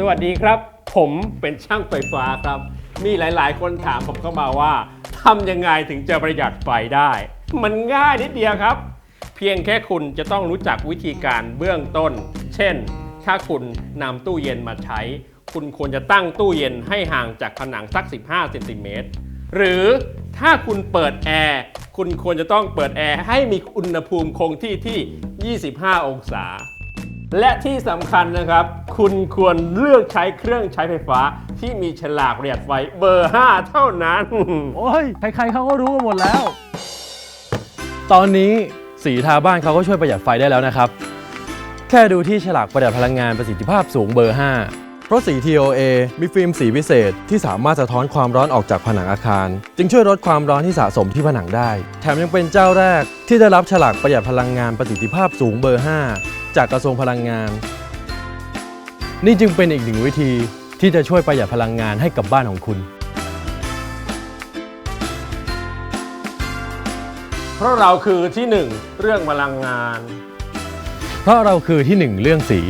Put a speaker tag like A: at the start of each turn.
A: สวัสดีครับ ผมเป็นช่างไฟฟ้าครับ มีหลาย ๆ คนถามผมเข้ามาว่าทำยังไงถึงจะประหยัดไฟได้ มันง่ายนิดเดียวครับ เพียงแค่คุณจะต้องรู้จักวิธีการเบื้องต้น เช่น ถ้าคุณนำตู้เย็นมาใช้ คุณควรจะตั้งตู้เย็นให้ห่างจากผนังสัก 15เซนติเมตรหรือถ้าคุณเปิดแอร์คุณควรจะต้องเปิดแอร์ให้มีอุณหภูมิคงที่ที่ 25 องศา และที่สำคัญนะครับ คุณควรเลือกใช้เครื่องใช้ไฟฟ้า ที่มีฉลากประหยัดไฟเบอร์ 5 เท่านั้น
B: โอ้ย ใครๆเขาก็รู้กันหมดแล้ว ตอนนี้สีทาบ้านเขาก็ช่วยประหยัดไฟได้แล้วนะครับ แค่ดูที่ฉลากประหยัดพลังงานประสิทธิภาพสูงเบอร์ 5 เพราะสี TOA มีฟิล์มสีพิเศษ ที่สามารถสะท้อนความร้อนออกจากผนังอาคาร จึงช่วยลดความร้อนที่สะสมที่ผนังได้ แถมยังเป็นเจ้าแรก ที่ได้รับฉลากประหยัดพลังงานประสิทธิภาพสูงเบอร์ 5 จากกระทรวงพลังงาน นี่จึงเป็นอีกหนึ่งวิธีที่จะช่วยประหยัดพลังงานให้กับบ้านของคุณ
A: เพราะเราคือที่หนึ่งเรื่องพลังงาน
B: เพราะเราคือที่หนึ่งเรื่องสี